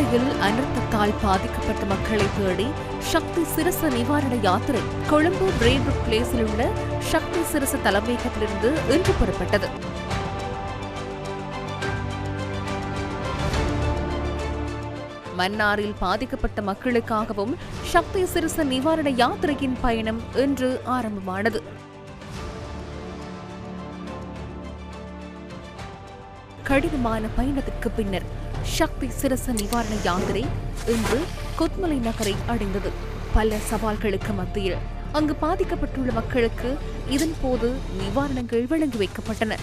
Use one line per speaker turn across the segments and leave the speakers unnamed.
கொத்மலையில் அனர்த்தத்தால் பாதிக்கப்பட்ட மக்களை தேடி சக்தி சிரச நிவாரண யாத்திரை கொழும்பு பிரேபுக் பிளேஸில் உள்ள சக்தி சிரச தலைமையகத்திலிருந்து இன்று புறப்பட்டது. மன்னாரில் பாதிக்கப்பட்ட மக்களுக்காகவும் சக்தி சிறுச நிவாரண யாத்திரையின் பயணம் இன்று ஆரம்பமானது. கடினமான பயணத்திற்கு பின்னர் சக்தி சிரச நிவாரண யாத்திரை இன்று கொத்மலை நகரை அடைந்தது. பல சவால்களுக்கு மத்தியில் அங்கு பாதிக்கப்பட்டுள்ள மக்களுக்கு இதன் போது நிவாரணங்கள் வழங்கி வைக்கப்பட்டன.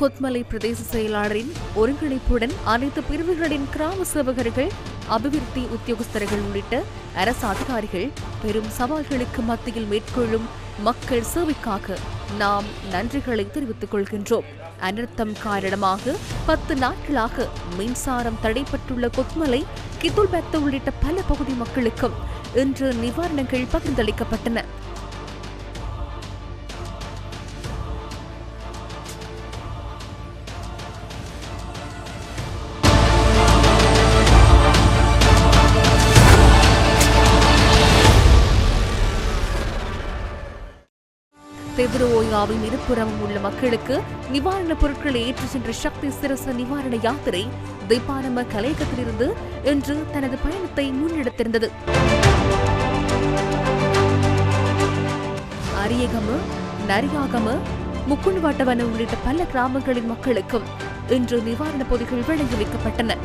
கொத்மலை பிரதேச செயலாளரின் ஒருங்கிணைப்புடன் அனைத்து பிரிவுகளின் கிராம சேவகர்கள் அபிவிருத்தி உத்தியோகஸ்தர்கள் உள்ளிட்ட அரசு அதிகாரிகள் பெரும் சவால்களுக்கு மத்தியில் மேற்கொள்ளும் மக்கள் சேவைக்காக நாம் நன்றிகளை தெரிவித்துக் கொள்கின்றோம். அனர்த்தம் காரணமாக பத்து நாட்களாக மின்சாரம் தடைப்பட்டுள்ள கொத்மலை கித்துல்பெத்த உள்ளிட்ட பல பகுதி மக்களுக்கும் இன்று நிவாரணங்கள் பகிர்ந்தளிக்கப்பட்டன. தெதுரோயாவின் இருபுறமும் உள்ள மக்களுக்கு நிவாரணப் பொருட்களை ஏற்றிச் சென்ற சக்தி சிரச நிவாரண யாத்திரை திப்பானம கலையகத்திலிருந்து இன்று தனது பயணத்தை முன்னெடுத்திருந்தது. அரியகம நரியாகம முக்குண்டுவாட்டவன உள்ளிட்ட பல கிராமங்களின் மக்களுக்கும் இன்று நிவாரணப் பொதிகள் வழங்கி வைக்கப்பட்டன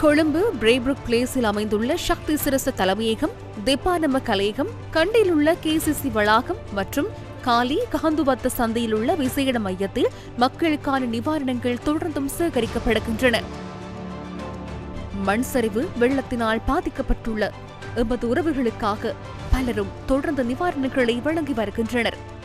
கொழும்பு பிரேப்ருக் பிளேஸில் அமைந்துள்ள சக்தி சிரச தலைமையகம் தெப்பானம கலையகம் கண்டியில் உள்ள கேசிசி வளாகம் மற்றும் காலி கஹந்துவத்த சந்தையில் உள்ள விசேட மையத்தில் மக்களுக்கான நிவாரணங்கள் தொடர்ந்தும் சேகரிக்கப்படுகின்றன. மண் சரிவு வெள்ளத்தினால் பாதிக்கப்பட்டுள்ள எமது உறவுகளுக்காக பலரும் தொடர்ந்து நிவாரணங்களை வழங்கி வருகின்றனர்.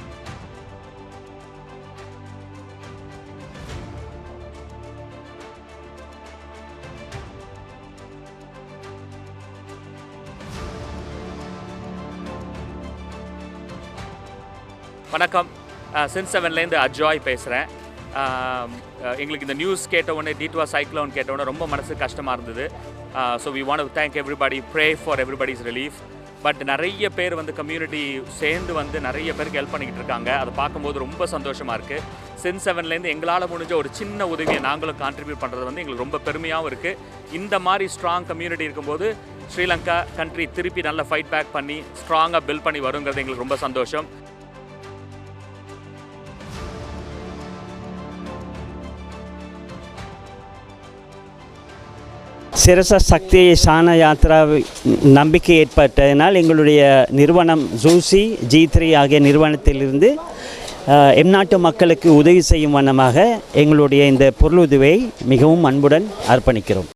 வணக்கம். சின் செவன்லேருந்து அஜாய் பேசுகிறேன் எங்களுக்கு இந்த நியூஸ் கேட்ட உடனே டீட்வா சைக்ளோன் கேட்ட உடனே ரொம்ப மனசு கஷ்டமாக இருந்தது. So we want thank everybody pray for everybody's relief but நிறைய பேர் வந்து கம்யூனிட்டி சேர்ந்து வந்து நிறைய பேருக்கு ஹெல்ப் பண்ணிக்கிட்டு இருக்காங்க. அதை பார்க்கும்போது ரொம்ப சந்தோஷமாக இருக்குது சின் செவன்லேருந்து எங்களால் முடிஞ்ச ஒரு சின்ன உதவியை நாங்களும் கான்ட்ரிபியூட் பண்ணுறது வந்து எங்களுக்கு ரொம்ப பெருமையாகவும் இருக்குது இந்த மாதிரி ஸ்ட்ராங் கம்யூனிட்டி இருக்கும்போது ஸ்ரீலங்கா கண்ட்ரி திருப்பி நல்லா ஃபைட் பேக் பண்ணி ஸ்ட்ராங்காக பில்ட் பண்ணி வருங்கிறது எங்களுக்கு ரொம்ப சந்தோஷம்.
சிரச சக்தி சான யாத்ரா நம்பிக்கை ஏற்பட்டதனால் எங்களுடைய நிறுவனம் ஜூசி ஜி த்ரீ ஆகிய நிறுவனத்திலிருந்து எம்நாட்டு மக்களுக்கு உதவி செய்யும் வண்ணமாக எங்களுடைய இந்த பொருளுதவியை மிகவும் அன்புடன் அர்ப்பணிக்கிறோம்.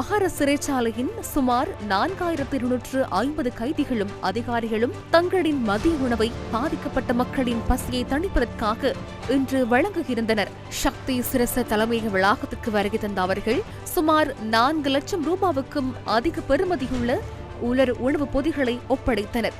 மகார சிறைச்சாலையின் சுமார் நான்காயிரத்தி இருநூற்று ஐம்பது கைதிகளும் அதிகாரிகளும் தங்களின் மதிய உணவை பாதிக்கப்பட்ட மக்களின் பசியை தணிப்பதற்காக இன்று வழங்குகின்றனர். சக்தி சிரச தலைமையக வளாகத்துக்கு வருகை தந்த அவர்கள் சுமார் நான்கு லட்சம் ரூபாவுக்கும் அதிக பெறுமதியுள்ள உலர் உணவு பொதிகளை ஒப்படைத்தனர்.